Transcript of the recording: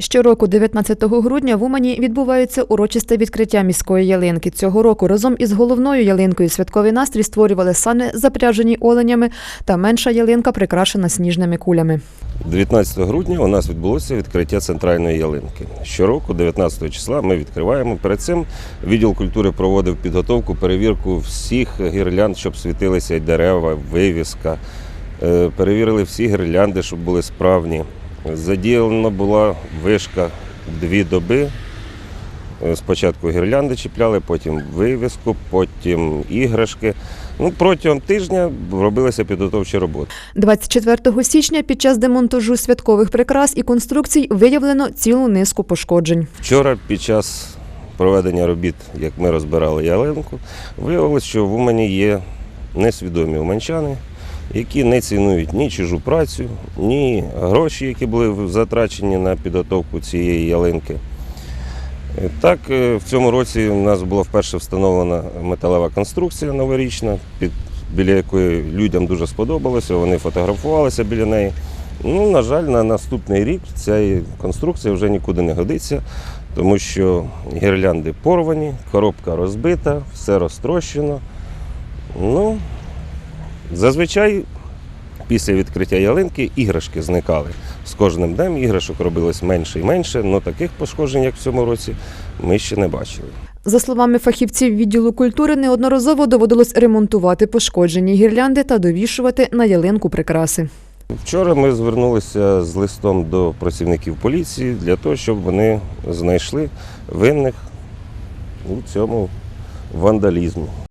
Щороку, 19 грудня, в Умані відбувається урочисте відкриття міської ялинки. Цього року разом із головною ялинкою святковий настрій створювали сани, запряжені оленями, та менша ялинка прикрашена сніжними кулями. 19 грудня у нас відбулося відкриття центральної ялинки. Щороку, 19 числа, ми відкриваємо. Перед цим відділ культури проводив підготовку, перевірку всіх гірлянд, щоб світилися й дерева, вивіска. Е, Перевірили всі гірлянди, щоб були справні. Задіяна була вишка дві доби. Е, Спочатку гірлянди чіпляли, потім вивіску, потім іграшки. Ну, протягом тижня робилися підготовчі роботи. 24 січня під час демонтажу святкових прикрас і конструкцій виявлено цілу низку пошкоджень. Вчора під час проведення робіт, як ми розбирали ялинку, виявилось, що в Умані є несвідомі уманчани, які не цінують ні чужу працю, ні гроші, які були затрачені на підготовку цієї ялинки. Е, Так, е, в цьому році у нас була вперше встановлена металева конструкція новорічна, під, біля якої людям дуже сподобалося, вони фотографувалися біля неї. Ну, на жаль, на наступний рік ця конструкція вже нікуди не годиться, тому що гірлянди порвані, коробка розбита, все розтрощено. Ну, зазвичай після відкриття ялинки іграшки зникали. З кожним днем іграшок робилось менше і менше, але таких пошкоджень, як в цьому році, ми ще не бачили. За словами фахівців відділу культури, неодноразово доводилось ремонтувати пошкоджені гірлянди та довішувати на ялинку прикраси. Вчора ми звернулися з листом до працівників поліції для того, щоб вони знайшли винних у цьому вандалізмі.